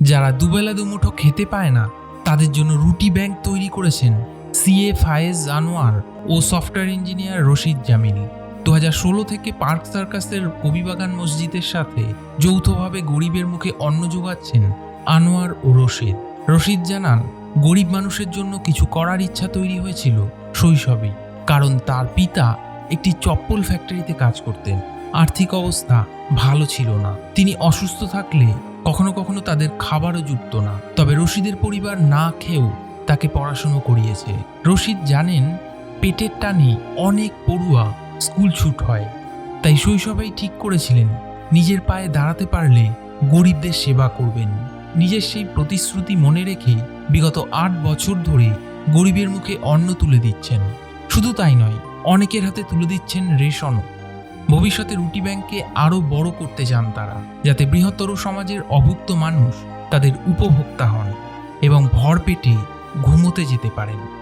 যারা দুবেলা দুমুঠো খেতে পায় না, তাদের জন্য রুটি ব্যাংক তৈরি করেছেন সিএ ফায়েজ আনোয়ার ও সফটওয়্যার ইঞ্জিনিয়ার রশিদ জামিল দু হাজার ষোলো থেকে পার্ক সার্কাসের কবিবাগান মসজিদের সাথে যৌথভাবে গরিবের মুখে অন্ন যোগাচ্ছেন আনোয়ার ও রশিদ। রশিদ জানান, গরিব মানুষের জন্য কিছু করার ইচ্ছা তৈরি হয়েছিল শৈশবেই, কারণ তার পিতা একটি চপ্পল ফ্যাক্টরিতে কাজ করতেন। আর্থিক অবস্থা ভালো ছিল না। তিনি অসুস্থ থাকলে কখনো কখনো তাদের খাবারও জুটত না। তবে রশিদের পরিবার না খেয়েও তাকে পড়াশুনো করিয়েছে। রশিদ জানেন, পেটের টানে অনেক পড়ুয়া স্কুল ছুট হয়। তাই শৈশবেই ঠিক করেছিলেন, নিজের পায়ে দাঁড়াতে পারলে গরিবদের সেবা করবেন। নিজের সেই প্রতিশ্রুতি মনে রেখে বিগত আট বছর ধরে গরিবের মুখে অন্ন তুলে দিচ্ছেন। শুধু তাই নয়, অনেকের হাতে তুলে দিচ্ছেন রেশনও। ভবিষ্যতে রুটি ব্যাংককে আরও বড় করতে চান তারা, যাতে বৃহত্তর সমাজের অভুক্ত মানুষ তাদের উপভোক্তা হন এবং ভর পেটে ঘুমোতে যেতে পারেন।